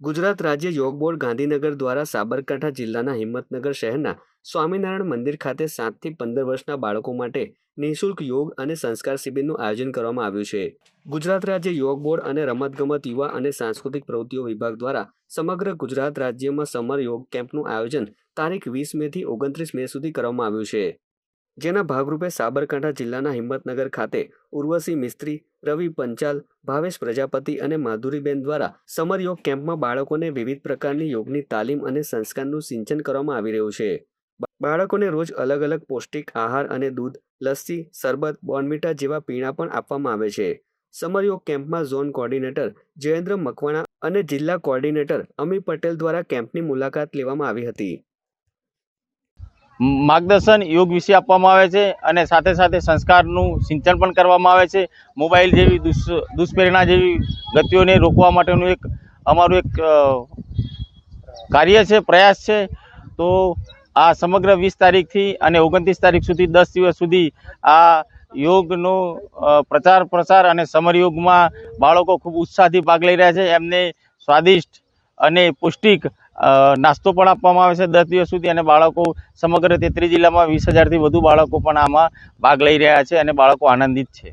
ગુજરાત રાજ્ય યોગ બોર્ડ ગાંધીનગર દ્વારા સાબરકાંઠા જિલ્લાના હિંમતનગર શહેરના સ્વામિનારાયણ મંદિર ખાતે સાતથી પંદર વર્ષના બાળકો માટે નિઃશુલ્ક યોગ અને સંસ્કાર શિબિરનું આયોજન કરવામાં આવ્યું છે. ગુજરાત રાજ્ય યોગ બોર્ડ અને રમતગમત યુવા અને સાંસ્કૃતિક પ્રવૃત્તિઓ વિભાગ દ્વારા સમગ્ર ગુજરાત રાજ્યમાં સમર યોગ કેમ્પનું આયોજન તારીખ વીસ મેથી ઓગણત્રીસ મે સુધી કરવામાં આવ્યું છે. જેના ભાગરૂપે સાબરકાંઠા જિલ્લાના હિંમતનગર ખાતે ઉર્વશી મિસ્ત્રી રવિ પંચાલ, ભાવેશ પ્રજાપતિ અને માધુરીબેન દ્વારા સમર યોગ કેમ્પમાં બાળકોને વિવિધ પ્રકારની યોગની તાલીમ અને સંસ્કારનું સિંચન કરવામાં આવી રહ્યું છે. બાળકોને રોજ અલગ અલગ પૌષ્ટિક આહાર અને દૂધ, લસ્સી, શરબત, બોર્નવિટા જેવા પીણા પણ આપવામાં આવે છે. સમર યોગ કેમ્પમાં ઝોન કોર્ડિનેટર જયેન્દ્ર મકવાણા અને જિલ્લા કોર્ડિનેટર અમી પટેલ દ્વારા કેમ્પની મુલાકાત લેવામાં આવી હતી. માર્ગદર્શન યોગ વિશે આપવામાં આવે છે અને સાથે સાથે સંસ્કારનું સિંચન પણ કરવામાં આવે છે. મોબાઈલ જેવી દુષ, દુષ્પ્રેરણા જેવી ગતિઓને રોકવા માટેનું એક, અમારું એક કાર્ય છે, પ્રયાસ છે. તો આ સમગ્ર વીસ તારીખથી અને ઓગણત્રીસ તારીખ સુધી દસ દિવસ સુધી આ યોગનો પ્રચાર પ્રસાર અને સમર યોગમાં બાળકો ખૂબ ઉત્સાહથી ભાગ લઈ રહ્યા છે. એમને સ્વાદિષ્ટ અને પૌષ્ટિક નાસ્તો પણ આપવામાં આવે છે દસ દિવસ સુધી અને બાળકો સમગ્ર તેત્રીસ જિલ્લામાં વીસ હજારથી વધુ બાળકો પણ આમાં ભાગ લઈ રહ્યા છે અને બાળકો આનંદિત છે.